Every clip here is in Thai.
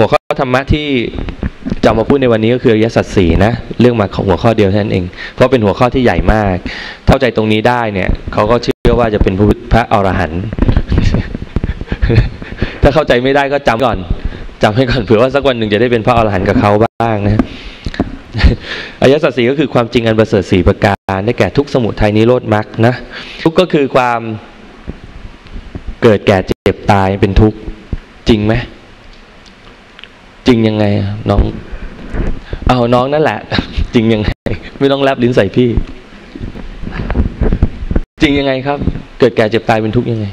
หัวข้อธรรมะที่จะมาพูดในวันนี้ก็คืออริยสัจสี่นะเรื่องมาของหัวข้อเดียวเท่านั้นเอง เพราะเป็นหัวข้อที่ใหญ่มาก เข้าใจตรงนี้ได้เนี่ยเขาก็เชื่อว่าจะเป็นพระอรหันต์ถ้าเข้าใจไม่ได้ก็จำก่อนจำให้ก่อนเผื่อว่าสักวันหนึ่งจะได้เป็นพระอรหันต์กับเขาบ้างนะอริยสัจสีก็คือความจริงอันประเสริฐสีประการได้แก่ทุกสมุทัยนิโรธมรรคนะทุกก็คือความเกิดแก่เจ็บตายเป็นทุกข์จริงไหม จริงยังไงน้องเอาน้องนั่นแหละ จริงยังไง ไม่ต้องแลบลิ้นใส่พี่ จริงยังไงครับ เกิดแก่เจ็บตายเป็นทุกข์ยังไง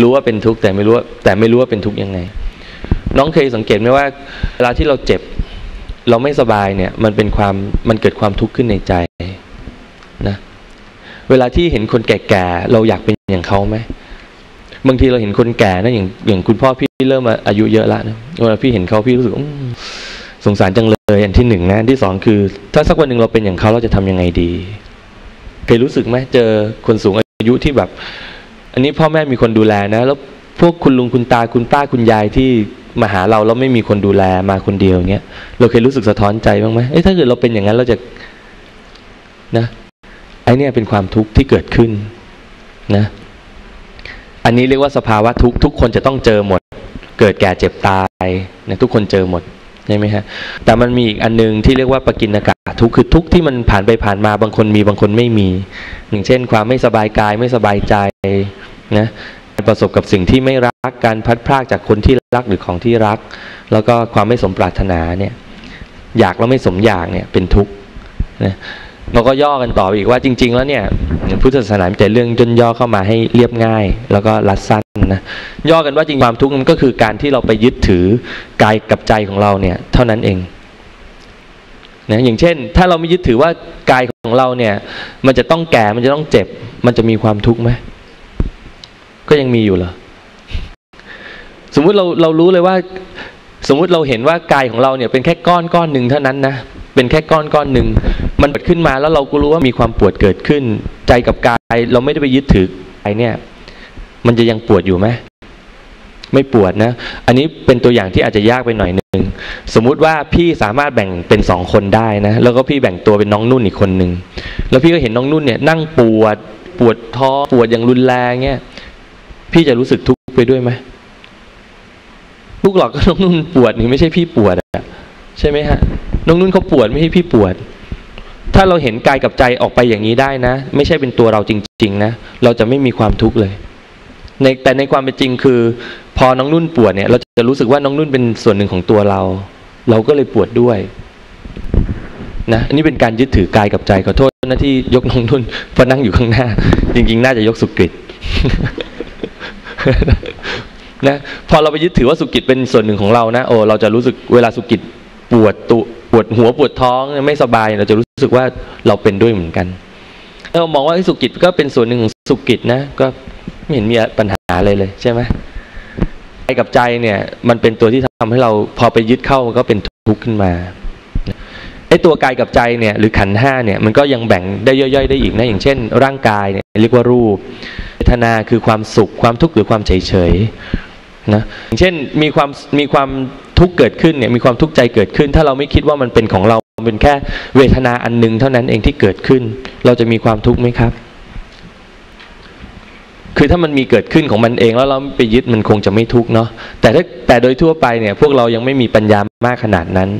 รู้ว่าเป็นทุกข์แต่ไม่รู้ว่าแต่ไม่รู้ว่าเป็นทุกข์ยังไง น้องเคยสังเกตไหมว่า เวลาที่เราเจ็บ เราไม่สบายเนี่ย มันเป็นความมันเกิดความทุกข์ขึ้นในใจนะ เวลาที่เห็นคนแก่ๆเราอยากเป็น อย่างเขาไหมบางทีเราเห็นคนแก่นะอย่างอย่างคุณพ่อพี่เริ่มอายุเยอะแล้วนะเวลาพี่เห็นเขาพี่รู้สึกสงสารจังเลยอันที่หนึ่งนะที่สองคือ ถ้าสักวันหนึ่งเราเป็นอย่างเขาเราจะทำยังไงดีเคยรู้สึกไหมเจอคนสูงอายุที่แบบ อันนี้พ่อแม่มีคนดูแลนะ แล้วพวกคุณลุงคุณตาคุณป้าคุณยายที่มาหาเราแล้วไม่มีคนดูแลมาคนเดียวเงี้ยเราเคยรู้สึกสะท้อนใจบ้างไหมเอ้ถ้าเกิดเราเป็นอย่างนั้นเราจะนะไอเนี่ยเป็นความทุกข์ที่เกิดขึ้น นะ อันนี้เรียกว่าสภาวะทุกทุกคนจะต้องเจอหมด เกิดแก่เจ็บตายนะทุกคนเจอหมดใช่ไหมฮะ แต่มันมีอีกอันนึงที่เรียกว่าปกินอากาศทุกคือทุกที่มันผ่านไปผ่านมาบางคนมีบางคนไม่มี อย่างเช่น ความไม่สบายกายไม่สบายใจนะประสบกับสิ่งที่ไม่รักการพัดพรากจากคนที่รักหรือของที่รัก แล้วก็ความไม่สมปรารถนาเนี่ยอยากแล้วไม่สมอยากเนี่ยเป็นทุกข์นะ เราก็ย่อกันต่ออีกว่าจริง ๆ แล้วเนี่ยพุทธศาสนาจะเรื่องย่นย่อเข้ามาให้เรียบง่าย แล้วก็รัดสั้นนะย่อกันว่าจริงความทุกข์มันก็คือการที่เราไปยึดถือกายกับใจของเราเนี่ยเท่านั้นเองนะอย่างเช่น ถ้าเราไม่ยึดถือว่ากายของเราเนี่ย มันจะต้องแก่มันจะต้องเจ็บ มันจะมีความทุกข์ไหมก็ยังมีอยู่เหรอสมมุติเราเรารู้เลยว่า สมมุติเราเห็นว่ากายของเราเนี่ยเป็นแค่ก้อนก้อนหนึ่งเท่านั้นนะเป็นแค่ก้อนก้อนหนึ่ง มันเกิดขึ้นมาแล้วเราก็รู้ว่ามีความปวดเกิดขึ้น ใจกับกายเราไม่ได้ไปยึดถือกายเนี่ย มันจะยังปวดอยู่ไหมไม่ปวดนะ อันนี้เป็นตัวอย่างที่อาจจะยากไปหน่อยหนึ่งสมมุติว่าพี่สามารถแบ่งเป็นสองคนได้นะ แล้วก็พี่แบ่งตัวเป็นน้องนุ่นอีกคนหนึ่งแล้วพี่ก็เห็นน้องนุ่นเนี่ย นั่งปวดปวดท้อปวดอย่างรุนแรงเนี่ยพี่จะรู้สึกทุกข์ไปด้วยไหมทุกหรอกก็น้องนุ่นปวดนี่ไม่ใช่พี่ปวดอะใช่ไหมฮะน้องนุ่นเขาปวดไม่ใช่พี่ปวด ถ้าเราเห็นกายกับใจออกไปอย่างนี้ได้นะ ไม่ใช่เป็นตัวเราจริง ๆ นะ เราจะไม่มีความทุกข์เลยในแต่ในความเป็นจริงคือ พอน้องนุ่นปวดเนี่ย เราจะรู้สึกว่าน้องนุ่นเป็นส่วนหนึ่งของตัวเรา เราก็เลยปวดด้วยนะอันนี้เป็นการยึดถือกายกับใจขอโทษนะที่ยกน้องนุ่นเพราะนั่งอยู่ข้างหน้า จริง ๆ น่าจะยกสุกิตนะพอเราไปยึดถือว่าสุกิตเป็นส่วนหนึ่งของเรานะโอ้เราจะรู้สึกเวลาสุกิตปวดตุปว หัวปวดท้องไม่สบายเราจะรู้สึกว่าเราเป็นด้วยเหมือนกันเรามองว่าสุกิจก็เป็นส่วนหนึ่งของสุกิจนะก็ไม่เห็นมีปัญหาอะไรเลยใช่ไหมใจกับใจเนี่ยมันเป็นตัวที่ทำให้เราพอไปยึดเข้ามันก็เป็นทุกข์ขึ้นมาไอ้ตัวกายกับใจเนี่ยหรือขันห้าเนี่ยมันก็ยังแบ่งได้ย่อยๆได้อีกนะอย่างเช่น ร่างกายเนี่ยเรียกว่ารูปเวทนาคือความสุขความทุกข์หรือความเฉยเฉย นะเช่นมีความมีความทุกข์เกิดขึ้นเนี่ยมีความทุกข์ใจเกิดขึ้น ถ้าเราไม่คิดว่ามันเป็นของเราเป็นแค่เวทนาอันหนึ่งเท่านั้นเองที่เกิดขึ้น เราจะมีความทุกข์ไหมครับ คือถ้ามันมีเกิดขึ้นของมันเองแล้วเราไปยึดมันคงจะไม่ทุกข์เนาะแต่ถ้าแต่โดยทั่วไปเนี่ย พวกเรายังไม่มีปัญญามากขนาดนั้น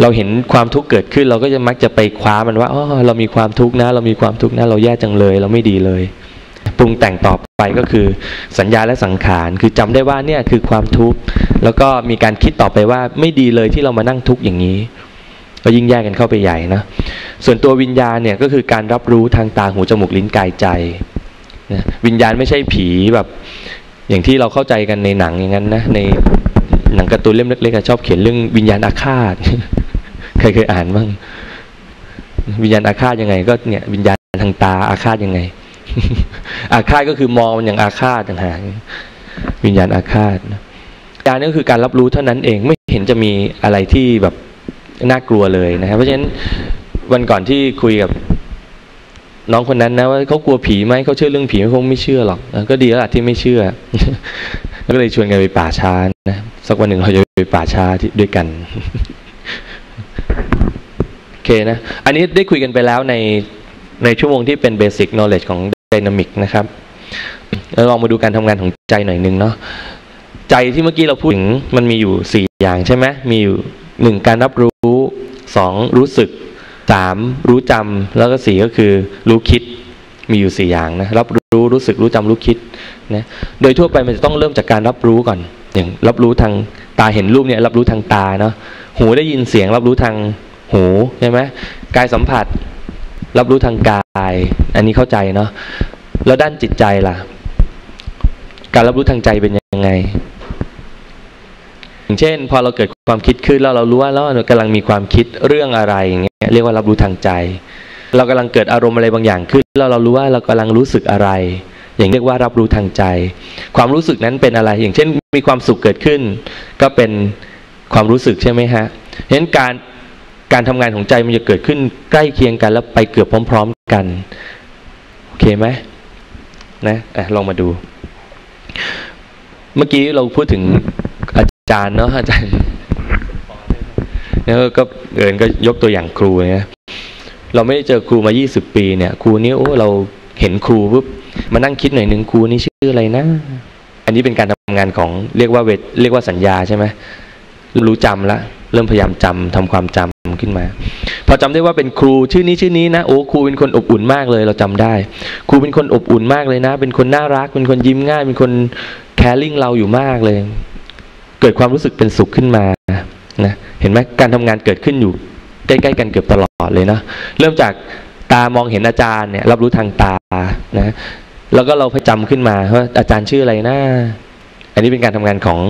เราเห็นความทุกข์เกิดขึ้น เราก็จะมักจะไปคว้ามันว่าอ๋อเรามีความทุกข์นะ เรามีความทุกข์นะ เราแย่จังเลย เราไม่ดีเลย ปรุงแต่งต่อไปก็คือสัญญาและสังขาร คือจำได้ว่าเนี่ยคือความทุกข์ แล้วก็มีการคิดต่อไปว่าไม่ดีเลยที่เรามานั่งทุกข์อย่างนี้ ก็ยิ่งแยกกันเข้าไปใหญ่นะ ส่วนตัววิญญาณเนี่ยก็คือการรับรู้ทางตาหูจมูกลิ้นกายใจนะวิญญาณไม่ใช่ผีแบบอย่างที่เราเข้าใจกันในหนังอย่างนั้นนะในหนังการ์ตูนเล่มเล็กๆชอบเขียนเรื่องวิญญาณอาฆาตใครเคยอ่านบ้างวิญญาณอาฆาตยังไง ก็เนี่ยวิญญาณทางตาอาฆาตยังไง อาฆาตก็คือมองมันอย่างอาฆาตต่างหากวิญญาณอาฆาตการนี้ก็คือการรับรู้เท่านั้นเองไม่เห็นจะมีอะไรที่แบบน่ากลัวเลยนะครับ เพราะฉะนั้นวันก่อนที่คุยกับน้องคนนั้นนะว่าเขากลัวผีไหมเขาเชื่อเรื่องผีไหมคงไม่เชื่อหรอกก็ดีแล้วล่ะที่ไม่เชื่อก็เลยชวนกันไปป่าช้านะสักวันหนึ่งเราจะไปป่าช้าด้วยกันโอเคนะ อันนี้ได้คุยกันไปแล้วในในชั่วโมงที่เป็น Basic Knowledge ของ Dynamic นะครับแล้วลองมาดูการทำงานของใจหน่อยหนึ่งเนาะใจที่เมื่อกี้เราพูดถึงมันมีอยู่สี่อย่างใช่ไหมมีอยู่หนึ่งการรับรู้สองรู้สึกสามรู้จำแล้วก็สี่ก็คือรู้คิดมีอยู่สี่อย่างนะรับรู้รู้สึกรู้จำรู้คิดนะโดยทั่วไปมันจะต้องเริ่มจากการรับรู้ก่อน อย่างรับรู้ทางตาเห็นรูปเนี่ยรับรู้ทางตาเนาะหูได้ยินเสียงรับรู้ทางหูใช่ไหมกายสัมผัส รับรู้ทางกาย อันนี้เข้าใจเนาะแล้วด้านจิตใจล่ะ การรับรู้ทางใจเป็นยังไง อย่างเช่น พอเราเกิดความคิดขึ้นแล้วเรารู้ว่าเรากำลังมีความคิดเรื่องอะไรอย่างเงี้ยเรียกว่ารับรู้ทางใจ เรากำลังเกิดอารมณ์อะไรบางอย่างขึ้นแล้วเรารู้ว่าเรากำลังรู้สึกอะไร อย่างเรียกว่ารับรู้ทางใจ ความรู้สึกนั้นเป็นอะไร อย่างเช่น มีความสุขเกิดขึ้น ก็เป็นความรู้สึกใช่ไหมฮะเห็นการ การทำงานของใจมันจะเกิดขึ้นใกล้เคียงกันแล้วไปเกือบพร้อม ๆ กันโอเคไหมนะอะลองมาดู เมื่อกี้เราพูดถึงอาจารย์เนาะอาจารย์แล้วก็เอินก็ยกตัวอย่างครูเนี่ยเราไม่ได้เจอครูมา 20 ปีเนี่ย ครูนี้โอ้เราเห็นครูปุ๊บมานั่งคิดหน่อยหนึ่งครูนี่ชื่ออะไรนะ อันนี้เป็นการทำงานของเรียกว่าเวทเรียกว่าสัญญาใช่ไหมรู้จำละ เริ่มพยายามจำทำความจำขึ้นมา พอจำได้ว่าเป็นครูชื่อนี้ชื่อนี้นะโอ้ครูเป็นคนอบอุ่นมากเลย เราจำได้ ครูเป็นคนอบอุ่นมากเลยนะ เป็นคนน่ารัก เป็นคนยิ้มง่าย เป็นคนแคร์ลิ่งเราอยู่มากเลย เกิดความรู้สึกเป็นสุขขึ้นมานะเห็นไหมการทำงานเกิดขึ้นอยู่ใกล้ๆกันเกือบตลอดเลยนะเริ่มจากตามองเห็นอาจารย์เนี่ยรับรู้ทางตานะแล้วก็เราพยจำขึ้นมาว่าอาจารย์ชื่ออะไรนะ อันนี้เป็นการทำงานของ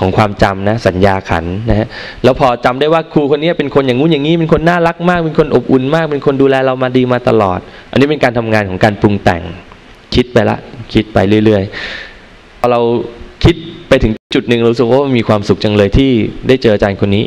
ของความจำนะสัญญาขันนะฮะแล้วพอจำได้ว่าครูคนนี้เป็นคนอย่างงู้นอย่างนี้เป็นคนน่ารักมากเป็นคนอบอุ่นมาก เป็นคนดูแลเรามาดีมาตลอด อันนี้เป็นการทำงานของการปรุงแต่ง คิดไปละ คิดไปเรื่อยๆพอเราคิดไปถึงจุดหนึ่งเราสึกว่ามีความสุขจังเลยที่ได้เจออาจารย์คนนี้